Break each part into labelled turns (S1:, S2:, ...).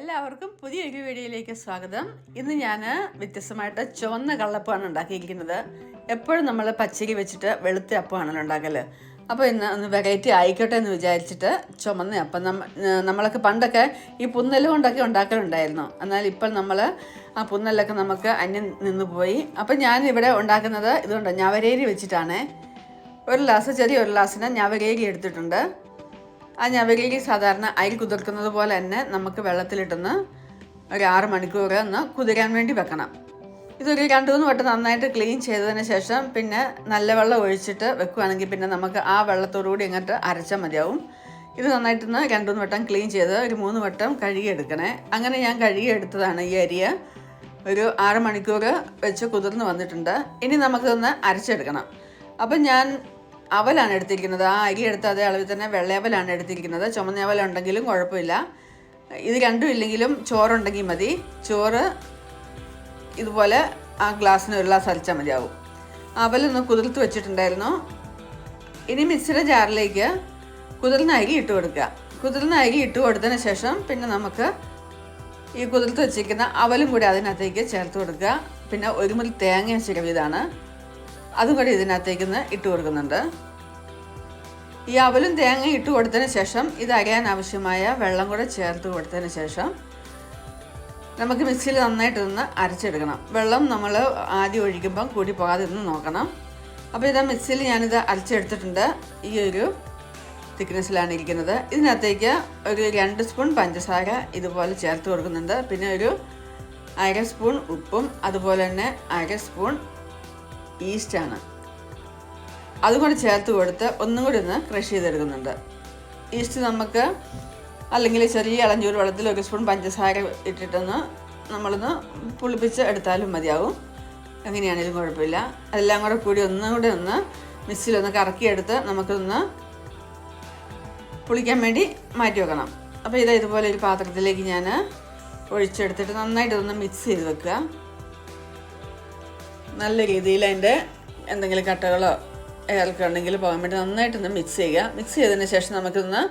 S1: എല്ലാവർക്കും പുതിയൊരു വീഡിയോയിലേക്ക് സ്വാഗതം. ഇന്ന് ഞാൻ വ്യത്യസ്തമായിട്ട് ചുവന്ന കള്ളപ്പമാണ് ഉണ്ടാക്കിയിരിക്കുന്നത്. എപ്പോഴും നമ്മൾ പച്ചരി വെച്ചിട്ട് വെളുത്ത അപ്പമാണല്ലോ ഉണ്ടാക്കൽ. അപ്പോൾ ഇന്ന് ഒന്ന് വെറൈറ്റി ആയിക്കോട്ടെ എന്ന് വിചാരിച്ചിട്ട് ചുമന്ന അപ്പം നമ്മ നമ്മളൊക്കെ പണ്ടൊക്കെ ഈ പുന്നൽ കൊണ്ടൊക്കെ ഉണ്ടാക്കലുണ്ടായിരുന്നു. എന്നാൽ ഇപ്പോൾ നമ്മൾ ആ പുന്നലൊക്കെ നമുക്ക് അന്യം നിന്ന് പോയി. അപ്പം ഞാൻ ഇവിടെ ഉണ്ടാക്കുന്നത് ഇതുകൊണ്ട് ഞവരേരി വെച്ചിട്ടാണ്. ഒരു ഗ്ലാസ് ചെറിയ ഒരു ഗ്ലാസ്സിന് ഞവരേരി എടുത്തിട്ടുണ്ട്. ആ ഞവലിയിൽ സാധാരണ അരി കുതിർക്കുന്നത് പോലെ തന്നെ നമുക്ക് വെള്ളത്തിലിട്ടൊന്ന് ഒരു ആറ് മണിക്കൂർ ഒന്ന് കുതിരാൻ വേണ്ടി വെക്കണം. ഇതൊരു രണ്ട് മൂന്ന് വട്ടം നന്നായിട്ട് ക്ലീൻ ചെയ്തതിന് ശേഷം പിന്നെ നല്ല വെള്ളം ഒഴിച്ചിട്ട് വെക്കുകയാണെങ്കിൽ പിന്നെ നമുക്ക് ആ വെള്ളത്തോടുകൂടി ഇങ്ങോട്ട് അരച്ചാൽ മതിയാവും. ഇത് നന്നായിട്ടൊന്ന് രണ്ട് മൂന്ന് വട്ടം ക്ലീൻ ചെയ്ത് ഒരു മൂന്ന് വട്ടം കഴുകിയെടുക്കണേ. അങ്ങനെ ഞാൻ കഴുകിയെടുത്തതാണ് ഈ അരിയ. ഒരു ആറ് മണിക്കൂർ വെച്ച് കുതിർന്ന് വന്നിട്ടുണ്ട്. ഇനി നമുക്കൊന്ന് അരച്ചെടുക്കണം. അപ്പം ഞാൻ അവലാണ് എടുത്തിരിക്കുന്നത്. ആ അരി എടുത്ത അതേ അളവിൽ തന്നെ വെള്ളയവലാണ് എടുത്തിരിക്കുന്നത്. ചുമന്ന അവല ഉണ്ടെങ്കിലും കുഴപ്പമില്ല. ഇത് രണ്ടും ഇല്ലെങ്കിലും ചോറുണ്ടെങ്കിൽ മതി. ചോറ് ഇതുപോലെ ആ ഗ്ലാസ്സിന് ഒരു ഗ്ലാസ് അരച്ചാൽ മതിയാവും. അവലൊന്ന് കുതിർത്ത് വെച്ചിട്ടുണ്ടായിരുന്നു. ഇനി മിക്സിയുടെ ജാറിലേക്ക് കുതിർന്ന അരി ഇട്ട് കൊടുക്കുക. കുതിർന്ന അരി ഇട്ട് കൊടുത്തതിന് ശേഷം പിന്നെ നമുക്ക് ഈ കുതിർത്ത് വെച്ചിരിക്കുന്ന അവലും കൂടി അതിനകത്തേക്ക് ചേർത്ത് കൊടുക്കുക. പിന്നെ ഒരു മുറി തേങ്ങ ചിരവിതാണ് അതും കൂടി ഇതിനകത്തേക്ക് ഇട്ട് കൊടുക്കുന്നുണ്ട്. ഈ അവലും തേങ്ങ ഇട്ട് കൊടുത്തതിന് ശേഷം ഇത് അരയാൻ ആവശ്യമായ വെള്ളം കൂടെ ചേർത്ത് കൊടുത്തതിന് ശേഷം നമുക്ക് മിക്സിയിൽ നന്നായിട്ട് നിന്ന് അരച്ചെടുക്കണം. വെള്ളം നമ്മൾ ആദ്യം ഒഴിക്കുമ്പം കൂടി പോകാതെ ഒന്ന് നോക്കണം. അപ്പോൾ ഇതാ മിക്സിയിൽ ഞാനിത് അരച്ചെടുത്തിട്ടുണ്ട്. ഈ ഒരു തിക്നെസ്സിലാണ് ഇരിക്കുന്നത്. ഇതിനകത്തേക്ക് ഒരു രണ്ട് സ്പൂൺ പഞ്ചസാര ഇതുപോലെ ചേർത്ത് കൊടുക്കുന്നുണ്ട്. പിന്നെ ഒരു അര സ്പൂൺ ഉപ്പും അതുപോലെ തന്നെ അര സ്പൂൺ ഈസ്റ്റാണ്. അതും കൂടി ചേർത്ത് കൊടുത്ത് ഒന്നും കൂടി ഒന്ന് ക്രഷ് ചെയ്തെടുക്കുന്നുണ്ട്. ഈസ്റ്റ് നമുക്ക് അല്ലെങ്കിൽ ചെറിയ ഇളഞ്ചൂർ വെള്ളത്തിൽ ഒരു സ്പൂൺ പഞ്ചസാര ഇട്ടിട്ടൊന്ന് നമ്മളൊന്ന് പുളിപ്പിച്ച് എടുത്താലും മതിയാവും. എങ്ങനെയാണെങ്കിലും കുഴപ്പമില്ല. അതെല്ലാം കൂടെ കൂടി ഒന്നും കൂടി ഒന്ന് മിക്സിയിലൊന്ന് കറക്കിയെടുത്ത് നമുക്കൊന്ന് പുളിക്കാൻ വേണ്ടി മാറ്റി വെക്കണം. അപ്പോൾ ഇതാ ഇതുപോലെ ഒരു പാത്രത്തിലേക്ക് ഞാൻ ഒഴിച്ചെടുത്തിട്ട് നന്നായിട്ടൊന്ന് മിക്സ് ചെയ്ത് വെക്കുക. നല്ല രീതിയിൽ അതിന്റെ എന്തെങ്കിലും കട്ടകളോ ഏതൊക്കെ ഉണ്ടെങ്കിൽ പോകാൻ വേണ്ടി നന്നായിട്ടൊന്ന് മിക്സ് ചെയ്യുക. മിക്സ് ചെയ്തതിന് ശേഷം നമുക്കിതൊന്ന്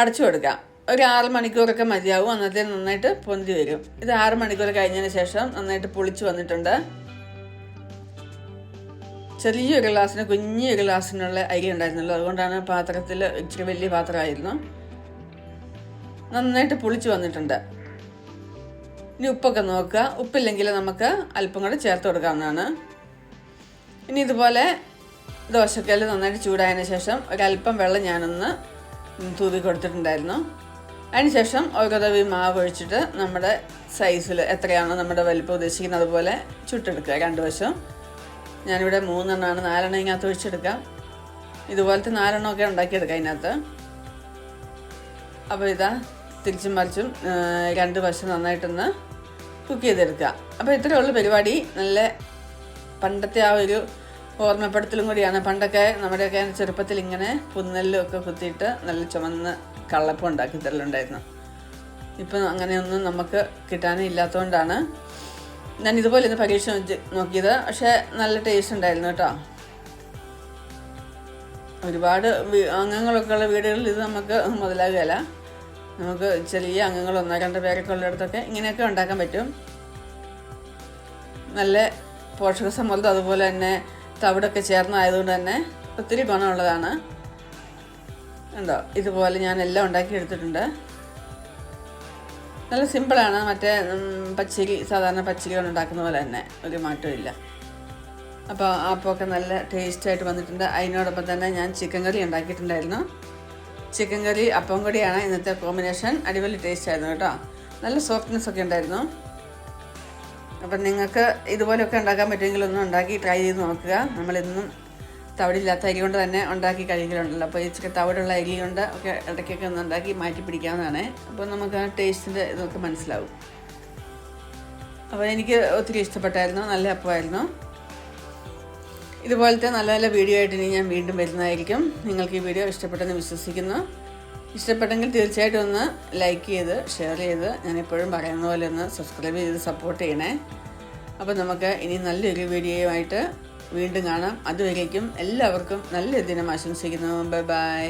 S1: അടച്ചു കൊടുക്കാം. ഒരു ആറ് മണിക്കൂറൊക്കെ മതിയാവും. അന്നത്തെ നന്നായിട്ട് പൊന്തി വരും. ഇത് ആറ് മണിക്കൂർ കഴിഞ്ഞതിന് ശേഷം നന്നായിട്ട് പൊളിച്ച് വന്നിട്ടുണ്ട്. ചെറിയൊരു ഗ്ലാസ്സിന് കുഞ്ഞൊരു ഗ്ലാസ്സിനുള്ള അരി ഉണ്ടായിരുന്നുള്ളൂ. അതുകൊണ്ടാണ് പാത്രത്തിൽ ഇച്ചിരി വലിയ പാത്രമായിരുന്നു. നന്നായിട്ട് പൊളിച്ച് വന്നിട്ടുണ്ട്. ഇനി ഉപ്പൊക്കെ നോക്കുക. ഉപ്പില്ലെങ്കിൽ നമുക്ക് അല്പം കൂടെ ചേർത്ത് കൊടുക്കാവുന്നതാണ്. ഇനി ഇതുപോലെ ദോശക്കല്ല് നന്നായിട്ട് ചൂടായതിന് ശേഷം ഒരല്പം വെള്ളം ഞാനൊന്ന് തൂതി കൊടുത്തിട്ടുണ്ടായിരുന്നു. അതിനുശേഷം ഓരോ തവി മാവ് ഒഴിച്ചിട്ട് നമ്മുടെ സൈസിൽ എത്രയാണോ നമ്മുടെ വലിപ്പം ഉദ്ദേശിക്കുന്നത് അതുപോലെ ചുട്ടെടുക്കുക രണ്ട് വശം. ഞാനിവിടെ മൂന്നെണ്ണമാണ് നാലെണ്ണം ഇതിനകത്ത് ഒഴിച്ചെടുക്കാം. ഇതുപോലത്തെ നാലെണ്ണമൊക്കെ ഉണ്ടാക്കിയെടുക്കാം അതിനകത്ത്. അപ്പോൾ ഇതാ തിരിച്ചും മറിച്ചും രണ്ട് വശം നന്നായിട്ടൊന്ന് കുക്ക് ചെയ്തെടുക്കുക. അപ്പോൾ ഇത്രയേ ഉള്ളൂ പരിപാടി. നല്ല പണ്ടത്തെ ആ ഒരു ഓർമ്മപ്പെടുത്തലും കൂടിയാണ്. പണ്ടൊക്കെ നമ്മുടെയൊക്കെ ചെറുപ്പത്തിൽ ഇങ്ങനെ പുന്നലും ഒക്കെ കുത്തിയിട്ട് നല്ല ചുമന്ന് കള്ളപ്പം ഉണ്ടാക്കി തരലുണ്ടായിരുന്നു. ഇപ്പം അങ്ങനെയൊന്നും നമുക്ക് കിട്ടാനും ഇല്ലാത്തതുകൊണ്ടാണ് ഞാൻ ഇതുപോലെ ഒന്ന് പരീക്ഷ നോക്കിയത്. പക്ഷേ നല്ല ടേസ്റ്റ് ഉണ്ടായിരുന്നു കേട്ടോ. ഒരുപാട് അംഗങ്ങളൊക്കെ ഉള്ള വീടുകളിൽ ഇത് നമുക്ക് മുതലാകുകയില്ല. നമുക്ക് ചെറിയ അംഗങ്ങൾ ഒന്നോ രണ്ടോ പേരൊക്കെ ഉള്ളിടത്തൊക്കെ ഇങ്ങനെയൊക്കെ ഉണ്ടാക്കാൻ പറ്റും. നല്ല പോഷക സമ്മർദ്ദം അതുപോലെ തന്നെ തവിടൊക്കെ ചേർന്നായതുകൊണ്ട് തന്നെ ഒത്തിരി ഗുണമുള്ളതാണ്. ഉണ്ടോ ഇതുപോലെ ഞാൻ എല്ലാം ഉണ്ടാക്കി എടുത്തിട്ടുണ്ട്. നല്ല സിമ്പിളാണ്. മറ്റേ പച്ചരി സാധാരണ പച്ചരി കൊണ്ട് ഉണ്ടാക്കുന്ന പോലെ തന്നെ ഒരു മാറ്റവും ഇല്ല. അപ്പോൾ ആപ്പൊക്കെ നല്ല ടേസ്റ്റായിട്ട് വന്നിട്ടുണ്ട്. അതിനോടൊപ്പം തന്നെ ഞാൻ ചിക്കൻ കറി ഉണ്ടാക്കിയിട്ടുണ്ടായിരുന്നു. ചിക്കൻ കറി അപ്പം കൂടിയാണ് ഇന്നത്തെ കോമ്പിനേഷൻ. അടിപൊളി ടേസ്റ്റ് ആയിരുന്നു കേട്ടോ. നല്ല സോഫ്റ്റ്നെസ് ഒക്കെ ഉണ്ടായിരുന്നു. അപ്പം നിങ്ങൾക്ക് ഇതുപോലെയൊക്കെ ഉണ്ടാക്കാൻ പറ്റുമെങ്കിൽ ഒന്ന് ഉണ്ടാക്കി ട്രൈ ചെയ്ത് നോക്കുക. നമ്മളിന്നും തവിടില്ലാത്ത അരി കൊണ്ട് തന്നെ ഉണ്ടാക്കി കഴിക്കലുണ്ടല്ലോ. അപ്പോൾ ഇച്ചിരി തവിടുള്ള അരി കൊണ്ട് ഒക്കെ ഇടയ്ക്കൊക്കെ ഒന്ന് ഉണ്ടാക്കി മാറ്റി പിടിക്കാവുന്നതാണ്. അപ്പോൾ നമുക്ക് ആ ടേസ്റ്റിന്റെ ഇതൊക്കെ മനസ്സിലാവും. അപ്പോൾ എനിക്ക് ഒത്തിരി ഇഷ്ടപ്പെട്ടായിരുന്നു. നല്ല അപ്പമായിരുന്നു. ഇതുപോലത്തെ നല്ല നല്ല വീഡിയോ ആയിട്ട് ഇനി ഞാൻ വീണ്ടും വരുന്നതായിരിക്കും. നിങ്ങൾക്ക് ഈ വീഡിയോ ഇഷ്ടപ്പെട്ടെന്ന് വിശ്വസിക്കുന്നു. ഇഷ്ടപ്പെട്ടെങ്കിൽ തീർച്ചയായിട്ടും ഒന്ന് ലൈക്ക് ചെയ്ത് ഷെയർ ചെയ്ത് ഞാൻ എപ്പോഴും പറയുന്ന പോലെ ഒന്ന് സബ്സ്ക്രൈബ് ചെയ്ത് സപ്പോർട്ട് ചെയ്യണേ. അപ്പോൾ നമുക്ക് ഇനി നല്ലൊരു വീഡിയോയുമായിട്ട് വീണ്ടും കാണാം. അതുവരേക്കും എല്ലാവർക്കും നല്ലൊരു ദിനം ആശംസിക്കുന്നു. Bye bye